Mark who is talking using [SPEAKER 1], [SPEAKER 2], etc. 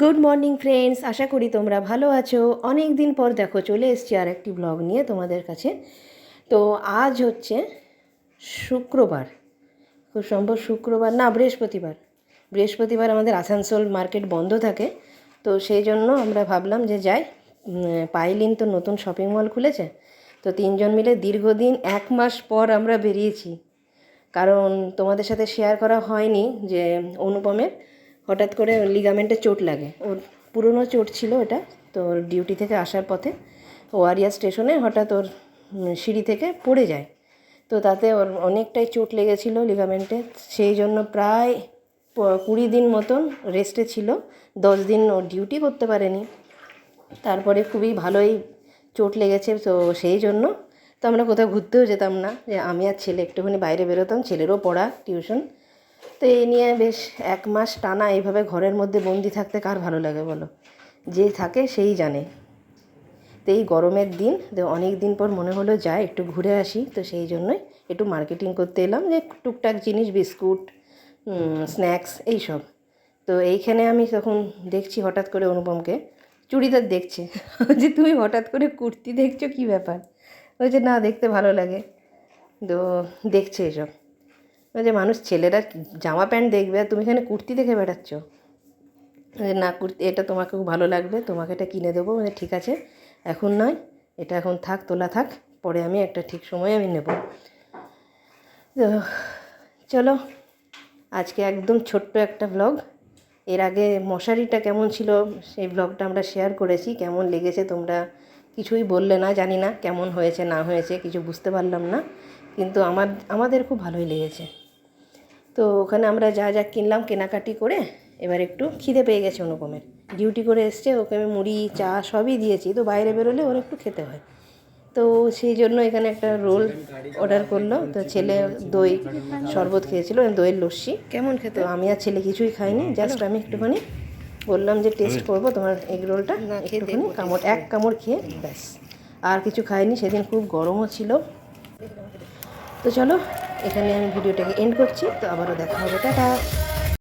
[SPEAKER 1] Good morning friends আশা করি তোমরা ভালো আছো। অনেক দিন পর দেখো চলে এসছি আর একটি ব্লগ নিয়ে তোমাদের কাছে। তো আজ হচ্ছে শুক্রবার। খুব সম্ভব শুক্রবার না, বৃহস্পতিবার। বৃহস্পতিবার আমাদের আসানসোল মার্কেট বন্ধ থাকে। তো সেই জন্য আমরা ভাবলাম যে যাই পাইলিন তো নতুন শপিং মল খুলেছে। তো তিনজন মিলে দীর্ঘদিন এক মাস পর আমরা বেরিয়েছি। কারণ তোমাদের সাথে শেয়ার করা হয়নি যে অনুপমের। হঠাৎ করে লিগামেন্টে চোট লাগে। ওর পুরনো চোট ছিল এটা, তো ডিউটি থেকে আসার পথে ওয়ারিয়া স্টেশনে হঠাৎ ওর সিঁড়ি থেকে পড়ে যায়। তো তাতে ওর অনেকটাই চোট লেগেছিল লিগামেন্টে সেই জন্য প্রায় কুড়ি দিন মতন রেস্টে ছিল। দশ দিন ও ডিউটি করতে পারেনি। তারপরে খুবই ভালোই চোট লেগেছে, তো সেই জন্য তো আমরা কোথাও ঘুরতেও যেতাম না। যে আমি আর ছেলে একটুখানি বাইরে বেরোতাম, ছেলেরও পড়া টিউশন তো এই নিয়ে বেশ এক মাস টানা এইভাবে ঘরের মধ্যে বন্দি থাকতে কার ভালো লাগে বলো? যে থাকে সেই জানে। তো এই গরমের দিন, তো অনেক দিন পর মনে হলো যাই একটু ঘুরে আসি। তো সেই জন্যই একটু মার্কেটিং করতে এলাম যে টুকটাক জিনিস, বিস্কুট স্ন্যাক্স এইসব। তো এইখানে আমি তখন দেখছি হঠাৎ করে অনুপমকে, চুড়িদার দেখছে। যে তুমি হঠাৎ করে কুর্তি দেখছ, কী ব্যাপার? ওই যে না, দেখতে ভালো লাগে। তো দেখছে এসব। যে, মানুষ ছেলেরা জামা প্যান্ট দেখবে আর তুমি এখানে কুর্তি দেখে বেড়াচ্ছ? না, কুর্তি, এটা তোমাকে খুব ভালো লাগবে, তোমাকে এটা কিনে দেবো। মানে ঠিক আছে, এখন নয়, এটা এখন থাক, তোলা থাক, পরে আমি একটা ঠিক সময় আমি নেব। তো, চলো, আজকে একদম ছোট্ট একটা ব্লগ এর আগে মশারিটা কেমন ছিল, সেই ব্লগটা আমরা শেয়ার করেছি, কেমন লেগেছে তোমরা কিছুই বললে না, জানি না কেমন হয়েছে, না হয়েছে, কিছু বুঝতে পারলাম না, কিন্তু আমার আমাদের খুব ভালোই লেগেছে। তো ওখানে আমরা যা যা কিনলাম কেনাকাটি করে এবার একটু খিদে পেয়ে গেছে অনুপমের। ডিউটি করে এসছে ওকে আমি মুড়ি চা সবই দিয়েছি তো বাইরে বেরোলে ওর একটু খেতে হয়। তো সেই জন্য এখানে একটা রোল অর্ডার করল তো ছেলে দই শরবত খেয়েছিল দইয়ের লস্যি। কেমন খেতে? আমি আর ছেলে কিছুই খাইনি জাস্ট আমি একটুখানি বললাম যে টেস্ট করব তোমার এগ রোলটা একটুখানি কামড় এক কামড় খেয়ে ব্যাস। আর কিছু খাইনি সেদিন খুব গরমও ছিল। তো চলো এখানে আমি ভিডিওটাকে এন্ড করছি তো আবারও দেখা হবে। টাটা!